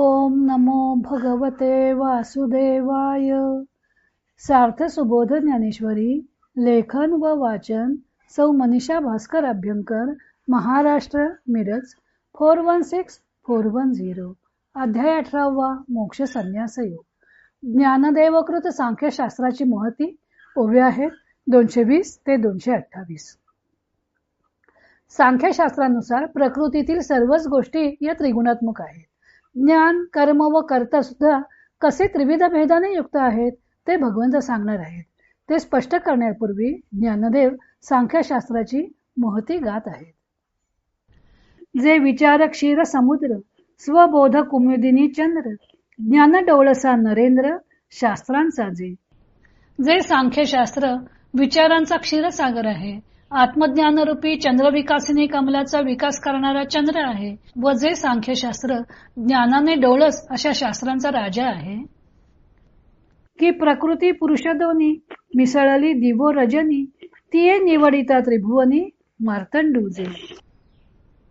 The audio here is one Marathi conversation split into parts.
ओम नमो भगवते वासुदेवाय. सार्थ सुबोध ज्ञानेश्वरी लेखन व वाचन सौ Manisha Bhaskar Abhyankar Maharashtra Miraj four one six four one zero. अध्याय अठरावा मोक्ष संन्यास योग ज्ञानदेवकृत सांख्यशास्त्राची महती ओव्या आहेत दोनशे वीस ते दोनशे अठ्ठावीस. सांख्यशास्त्रानुसार प्रकृतीतील सर्वच गोष्टी या त्रिगुणात्मक आहेत. ज्ञान कर्म व कर्ता सुद्धा कसे त्रिविध भेदाने युक्त आहेत ते भगवंत सांगणार आहेत. ते स्पष्ट करण्यापूर्वी ज्ञानदेव सांख्यशास्त्राची महती गात आहेत. जे विचार क्षीर समुद्र स्वबोध कुमुदिनी चंद्र ज्ञान डोळसा नरेंद्र शास्त्रांचा जे. जे सांख्यशास्त्र विचारांचा क्षीरसागर आहे आत्मज्ञानरूपी चंद्रविकासिनी कमलाचा विकास करणारा चंद्र आहे व जे सांख्यशास्त्र ज्ञानाने डोळस अशा शास्त्रांचा राजा आहे. की प्रकृती पुरुष दोन्ही मिसळली दिवो रजनी तिये निवडिता त्रिभुवनी मार्तंडूजे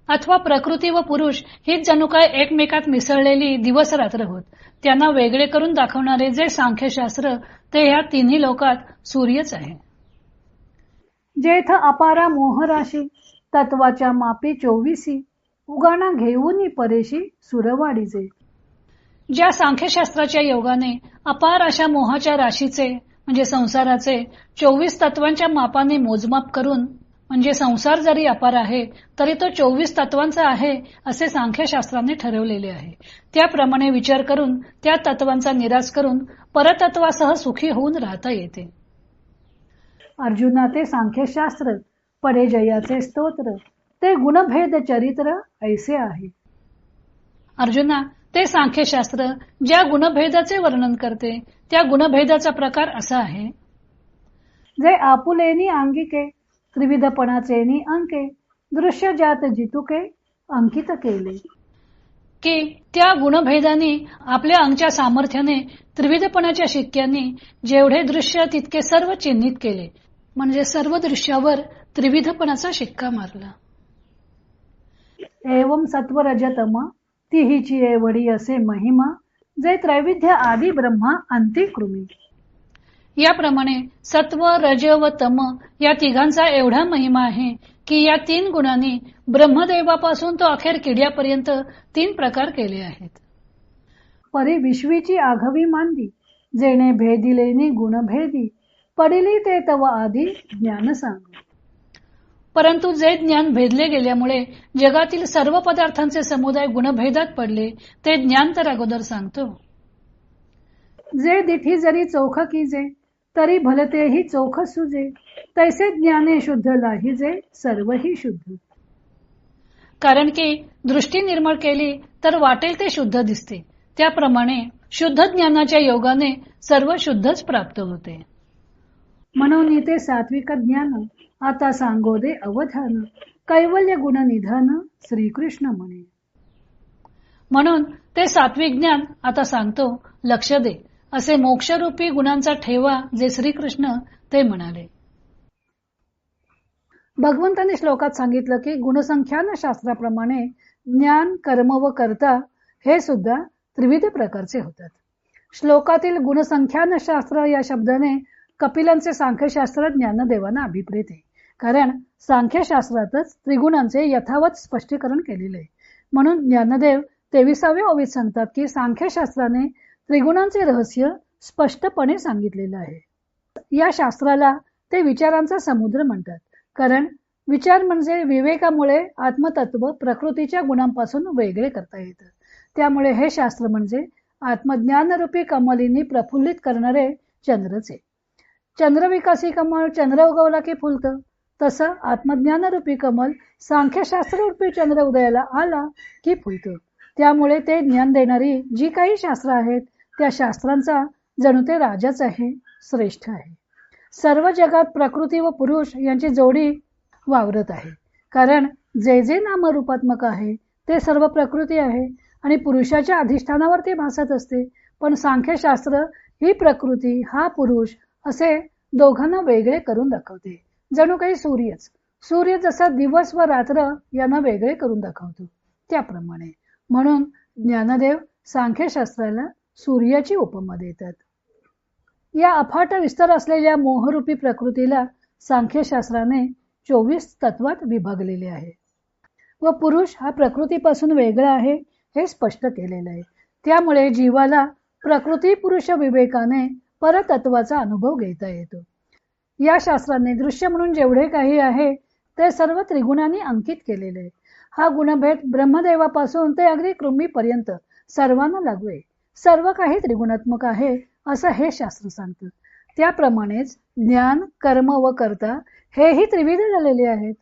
अथवा प्रकृती व पुरुष हीच जणू काय एकमेकात मिसळलेली दिवस रात्र होत. त्यांना वेगळे करून दाखवणारे जे सांख्यशास्त्र ते ह्या तिन्ही लोकात सूर्यच आहे. जेथ अपारा मोहराशी तत्वाच्या मापी चोवीसी उगाणा घेऊन परेशी सुरवाडीचे. ज्या सांख्यशास्त्राच्या योगाने अपार अशा मोहाच्या राशीचे म्हणजे संसाराचे चोवीस तत्वांच्या मापाने मोजमाप करून म्हणजे संसार जरी अपार आहे तरी तो चोवीस तत्वांचा आहे असे सांख्यशास्त्राने ठरवलेले आहे. त्याप्रमाणे विचार करून त्या तत्वांचा निराश करून परतत्वासह सुखी होऊन राहता येते. अर्जुना ते सांख्यशास्त्र पडे जयाचे स्तोत्र ते गुणभेद चरित्र ऐसे आहे. अर्जुना ते सांख्यशास्त्र ज्या गुणभेदाचे वर्णन करते त्या गुणभेदाचा प्रकार असा आहे. जे आपुलेनी अंगिके त्रिविधपणाचे अंके दृश्य जात जितुके अंकित केले. की त्या गुणभेदाने आपल्या अंगच्या सामर्थ्याने त्रिविधपणाच्या शिक्क्यांनी जेवढे दृश्य तितके सर्व चिन्हित केले म्हणजे सर्व दृश्यावर त्रिविधपणाचा शिक्का मारला. एवम सत्व रजतम तिहीची एवढी असे महिमा जे त्रैविध्य आदी ब्रह्मा अंतिकृमी. याप्रमाणे सत्व रज व तम या तिघांचा एवढा महिमा आहे की या तीन गुणांनी ब्रह्मदेवापासून तो अखेर किड्यापर्यंत तीन प्रकार केले आहेत. परी विश्वीची आघवी मांदी जेणे भेदिलेनी गुणभेदी पडिली ते तव आधी ज्ञान सांग. परंतु जे ज्ञान भेदले गेल्यामुळे जगातील सर्व पदार्थांचे समुदाय गुणभेदात पडले ते ज्ञान तर अगोदर सांगतो. जे दिठी जरी चौख कीजे तरी भलतेही चोख सुजे. तैसे ज्ञाने शुद्ध लाहिजे सर्वही शुद्ध. कारण की दृष्टी निर्मळ केली तर वाटेल ते शुद्ध दिसते. त्याप्रमाणे शुद्ध ज्ञानाच्या योगाने सर्व शुद्धच प्राप्त होते. म्हणून ते सात्विक ज्ञान आता सांगो दे अवधान कैवल्य गुण निधान श्रीकृष्ण म्हणे. म्हणून ते सात्विक ज्ञान आता सांगतो लक्ष दे असे मोक्षरूपी गुणांचा ठेवा जे श्रीकृष्ण ते म्हणाले. भगवंतांनी श्लोकात सांगितलं की गुणसंख्यान शास्त्राप्रमाणे ज्ञान कर्म व कर्ता हे सुद्धा त्रिविध प्रकारचे होतात. श्लोकातील गुणसंख्यान शास्त्र या शब्दाने कपिलांचे सांख्यशास्त्र ज्ञानदेवांना अभिप्रेत आहे. कारण सांख्यशास्त्रातच त्रिगुणांचे यथावत स्पष्टीकरण केलेले आहे. म्हणून ज्ञानदेव तेविसाव्या ओवीत सांगतात की सांख्यशास्त्राने त्रिगुणांचे रहस्य स्पष्टपणे सांगितलेलं आहे. या शास्त्राला ते विचारांचा समुद्र म्हणतात. कारण विचार म्हणजे विवेकामुळे आत्मतत्व प्रकृतीच्या गुणांपासून वेगळे करता येतं. त्यामुळे हे शास्त्र म्हणजे आत्मज्ञानरूपी कमलींनी प्रफुल्लित करणारे चंद्रचे चंद्रविकासी कमल चंद्र उगवला की फुलतं. तसं आत्मज्ञानरूपी कमल सांख्यशास्त्ररूपी चंद्र उदयाला आला की फुलतं. त्यामुळे ते ज्ञान देणारी जी काही शास्त्र आहेत त्या शास्त्रांचा जणू ते राजाच आहे श्रेष्ठ आहे. सर्व जगात प्रकृती व पुरुष यांची जोडी वावरत आहे. कारण जे जे नामरूपात्मक आहे ते सर्व प्रकृती आहे आणि पुरुषाच्या अधिष्ठानावर ते भासत असते. पण सांख्यशास्त्र ही प्रकृती हा पुरुष असे दोघांना वेगळे करून दाखवते. जणू काही सूर्यच. सूर्य जसा दिवस व रात्र यांना वेगळे करून दाखवतो. त्याप्रमाणे. म्हणून ज्ञानदेव सांख्यशास्त्राला सूर्याची उपमा देतात. या अफाट विस्तार असलेल्या मोहरूपी प्रकृतीला सांख्यशास्त्राने चोवीस तत्वात विभागलेले आहे. व पुरुष हा प्रकृतीपासून वेगळा आहे हे स्पष्ट केलेलं आहे. त्यामुळे जीवाला प्रकृती पुरुष विवेकाने परतत्वाचा अनुभव घेता येतो. या शास्त्राने दृश्य म्हणून जेवढे काही आहे ते सर्व त्रिगुणांनी अंकित केलेले आहे हा गुणभेद ब्रह्मदेवापासून ते अगदी कृमीपर्यंत सर्वांना लागू आहे. सर्व काही त्रिगुणात्मक आहे असं हे शास्त्र सांगतं. त्याप्रमाणेच ज्ञान कर्म व कर्ता हेही त्रिविध झालेले आहेत.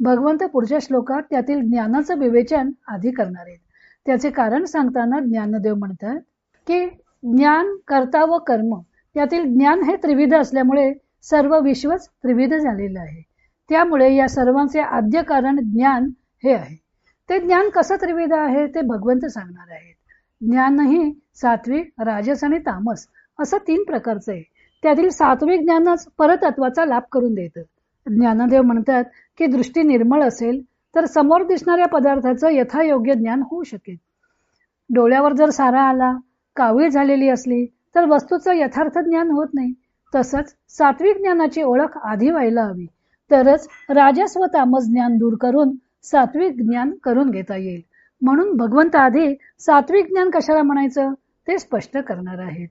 भगवंत पुढच्या श्लोकात त्यातील ज्ञानाचं विवेचन आधी करणार आहेत. त्याचे कारण सांगताना ज्ञानदेव म्हणतात की ज्ञान कर्ता व कर्म यातील ज्ञान हे त्रिविध असल्यामुळे सर्व विश्वच त्रिविध झालेलं आहे. त्यामुळे या सर्वांचे आद्य कारण ज्ञान हे आहे. ते ज्ञान कसं त्रिविध आहे ते भगवंत सांगणार आहेत. ज्ञानही सात्विक राजस आणि तामस असं तीन प्रकारचं आहे. त्यातील सात्विक ज्ञानच परतत्वाचा लाभ करून देतं. ज्ञानदेव म्हणतात की दृष्टी निर्मळ असेल तर समोर दिसणाऱ्या पदार्थाचं यथायोग्य ज्ञान होऊ शकेल. डोळ्यावर जर सारा आला कावीळ झालेली असली तर वस्तूचं यथार्थ ज्ञान होत नाही. तसंच सात्विक ज्ञानाची ओळख आधी व्हायला हवी. तरच राजस व तामस ज्ञान दूर करून सात्विक ज्ञान करून घेता येईल. म्हणून भगवंत आधी सात्विक ज्ञान कशाला म्हणायचं? ते स्पष्ट करणार आहेत.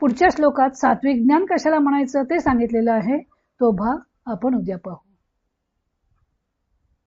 पुढच्या श्लोकात सात्विक ज्ञान कशाला म्हणायचं ते सांगितलेलं आहे? तो भाग आपण उद्या पाहू.